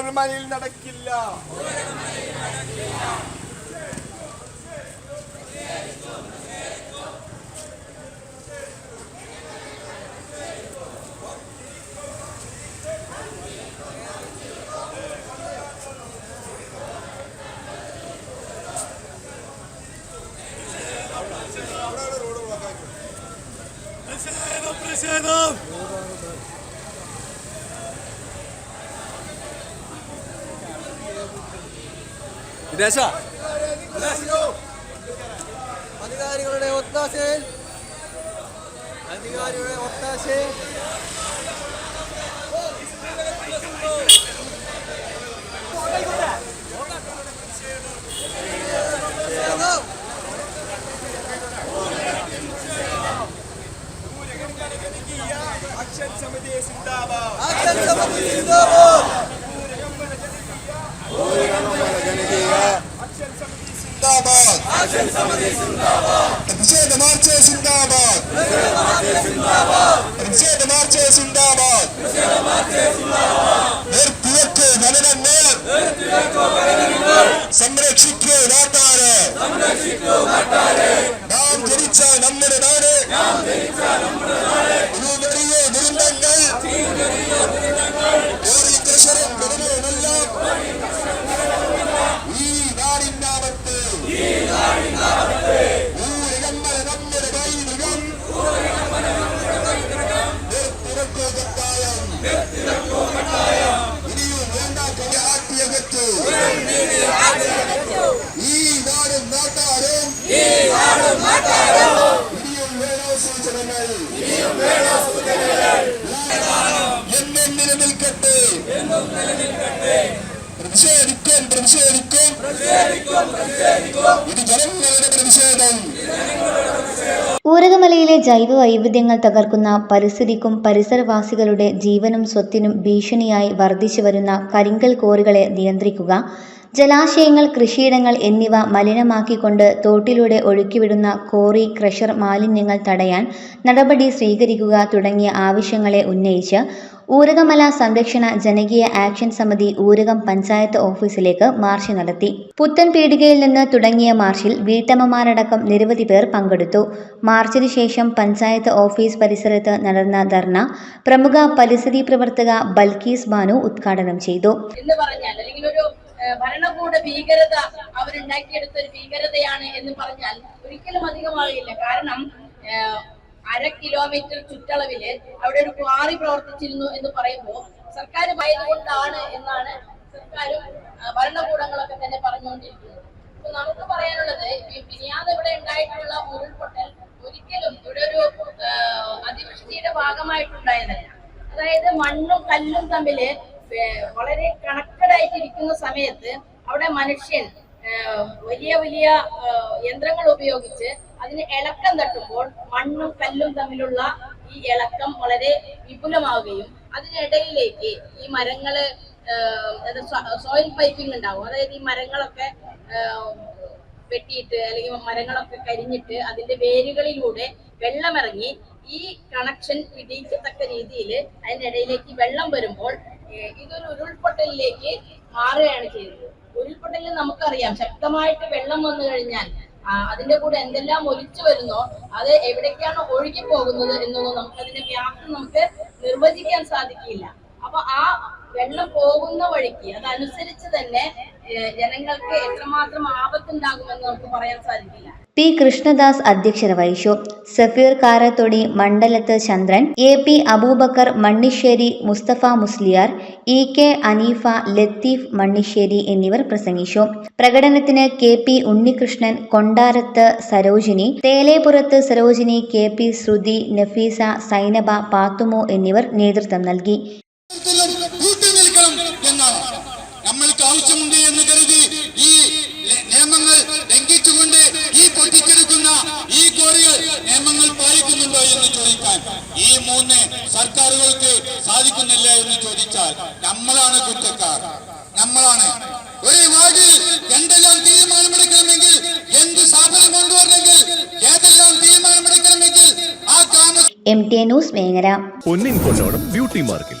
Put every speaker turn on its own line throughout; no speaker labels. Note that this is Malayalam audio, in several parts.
ഊരകമലയിൽ നടക്കില്ല.
വിദേശ
അധികാരികളുടെ ഒത്താശയിൽ അധികാരികളുടെ ഒത്താശയിൽ
நாம் ஜெயிச்சா நம்முடைய நாடு. பெரிய விருந்தங்கள். ஒரு கிருஷ்ணன் பெருமையை எல்லாம் ஈ நாடின் ஆபத்து ஊரிடம் நம்முடைய கை மிகம் நிறுத்திறக்கோ கட்டாயம். இனியும் வேண்டாம் ஆட்டியகத்து
ഊരകമലയിലെ ജൈവ വൈവിധ്യങ്ങൾ തകർക്കുന്ന പരിസ്ഥിതിക്കും പരിസരവാസികളുടെ ജീവനും സ്വത്തിനും ഭീഷണിയായി വർദ്ധിച്ചു വരുന്ന കരിങ്കൽ കോറികളെ നിയന്ത്രിക്കുക ജലാശയങ്ങൾ കൃഷിയിടങ്ങൾ എന്നിവ മലിനമാക്കിക്കൊണ്ട് തോട്ടിലൂടെ ഒഴുക്കിവിടുന്ന കോറി ക്രഷർ മാലിന്യങ്ങൾ തടയാൻ നടപടി സ്വീകരിക്കുക തുടങ്ങിയ ആവശ്യങ്ങളെ ഉന്നയിച്ച് ഊരകമല സംരക്ഷണ ജനകീയ ആക്ഷൻ സമിതി ഊരകം പഞ്ചായത്ത് ഓഫീസിലേക്ക് മാർച്ച് നടത്തി. പുത്തൻ പീടികയിൽ നിന്ന് തുടങ്ങിയ മാർച്ചിൽ വീട്ടമ്മമാരടക്കം നിരവധി പേർ പങ്കെടുത്തു. മാർച്ചിന് ശേഷം പഞ്ചായത്ത് ഓഫീസ് പരിസരത്ത് നടന്ന ധർണ പ്രമുഖ പരിസ്ഥിതി പ്രവർത്തക ബൽക്കീസ് ബാനു ഉദ്ഘാടനം ചെയ്തു.
എന്ന് പറഞ്ഞാൽ അല്ലെങ്കിൽ ഒരു ഭരണകൂട ഭീകരത അവരുണ്ടാക്കിയെടുത്ത ഒരു ഭീകരതയാണ് എന്ന് പറഞ്ഞാൽ ഒരിക്കലും അധികമാകില്ല കാരണം അര കിലോമീറ്റർ ചുറ്റളവിൽ അവിടെ ഒരു ക്വാറി പ്രവർത്തിച്ചിരുന്നു എന്ന് പറയുമ്പോൾ സർക്കാർ ഭയന്നുകൊണ്ടാണ് എന്നാണ് സർക്കാരും ഭരണകൂടങ്ങളൊക്കെ തന്നെ പറഞ്ഞുകൊണ്ടിരിക്കുന്നത്. അപ്പൊ നമുക്ക് പറയാനുള്ളത് ഈ മിനിയാന്ന് ഇവിടെ ഉണ്ടായിട്ടുള്ള ഉരുൾപൊട്ടൽ ഒരിക്കലും ഇവിടെ ഒരു അതിവൃഷ്ടിയുടെ ഭാഗമായിട്ടുണ്ടായതല്ല അതായത് മണ്ണും കല്ലും തമ്മിൽ വളരെ കണക്റ്റഡ് ആയിട്ടിരിക്കുന്ന സമയത്ത് അവിടെ മനുഷ്യൻ വലിയ വലിയ യന്ത്രങ്ങൾ ഉപയോഗിച്ച് അതിന് ഇളക്കം തട്ടുമ്പോൾ മണ്ണും കല്ലും തമ്മിലുള്ള ഈ ഇളക്കം വളരെ വിപുലമാവുകയും അതിനിടയിലേക്ക് ഈ മരങ്ങൾ സോയിൽ പൈപ്പിംഗ് ഉണ്ടാവും. അതായത് ഈ മരങ്ങളൊക്കെ വെട്ടിയിട്ട് അല്ലെങ്കിൽ മരങ്ങളൊക്കെ കരിഞ്ഞിട്ട് അതിന്റെ വേരുകളിലൂടെ വെള്ളമിറങ്ങി ഈ കണക്ഷൻ വിജയിക്കത്തക്ക രീതിയിൽ അതിനിടയിലേക്ക് വെള്ളം വരുമ്പോൾ ഇതൊരു ഉരുൾപൊട്ടലിലേക്ക് മാറുകയാണ് ചെയ്തത് ഉരുൾപൊട്ടലിൽ നമുക്കറിയാം. ശക്തമായിട്ട് വെള്ളം വന്നു കഴിഞ്ഞാൽ അതിന്റെ കൂടെ എന്തെല്ലാം ഒലിച്ചു വരുന്നോ അത് എവിടേക്കാണ് ഒഴുകി പോകുന്നത് എന്നൊന്നും നമുക്ക് അതിന്റെ വ്യാപ്തി നമുക്ക് നിർവചിക്കാൻ സാധിക്കില്ല. അപ്പൊ ആ വെള്ളം പോകുന്ന വഴിക്ക് അതനുസരിച്ച് തന്നെ ജനങ്ങൾക്ക് എത്രമാത്രം ആപത്തുണ്ടാകുമെന്ന് നമുക്ക് പറയാൻ സാധിക്കില്ല.
പി കൃഷ്ണദാസ് അധ്യക്ഷത വഹിച്ചു. Safeer Karathodi Mandalath Chandran A P Aboobacker Mannisseri Musthafa Musliyar E K Aneefa Latheef Mannisseri എന്നിവർ പ്രസംഗിച്ചു. പ്രകടനത്തിന് K P Unnikrishnan Kondarath Sarojini Thelepurath Sarojini K P Sruthi Nafeesa Sainaba Pathumo എന്നിവർ നേതൃത്വം നൽകി.
നമ്മൾക്ക് ആവശ്യമുണ്ട് എന്ന് കരുതി ഈ നിയമങ്ങൾ ലംഘിച്ചുകൊണ്ട് ഈ പൊട്ടിച്ചെടുക്കുന്ന ഈ കോറികൾ നിയമങ്ങൾ പാലിക്കുന്നുണ്ടോ എന്ന് ചോദിക്കാൻ ഈ മൂന്ന് സർക്കാരുകൾക്ക് സാധിക്കുന്നില്ല എന്ന് ചോദിച്ചാൽ നമ്മളാണ് കുറ്റക്കാർ. നമ്മളാണ്. ഒരു വാർഡിൽ എന്തെല്ലാം തീരുമാനമെടുക്കണമെങ്കിൽ എന്ത് സ്ഥാപനം കൊണ്ടുവരണമെങ്കിൽ ഏതെല്ലാം തീരുമാനമെടുക്കണമെങ്കിൽ ആ താമസം
എം ടി ന്യൂസ് വേങ്ങര.
പൊന്നിൻ പൊന്നോണം ബ്യൂട്ടി മാർക്കിൽ.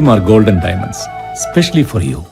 Mark Gold and Diamonds, specially for you.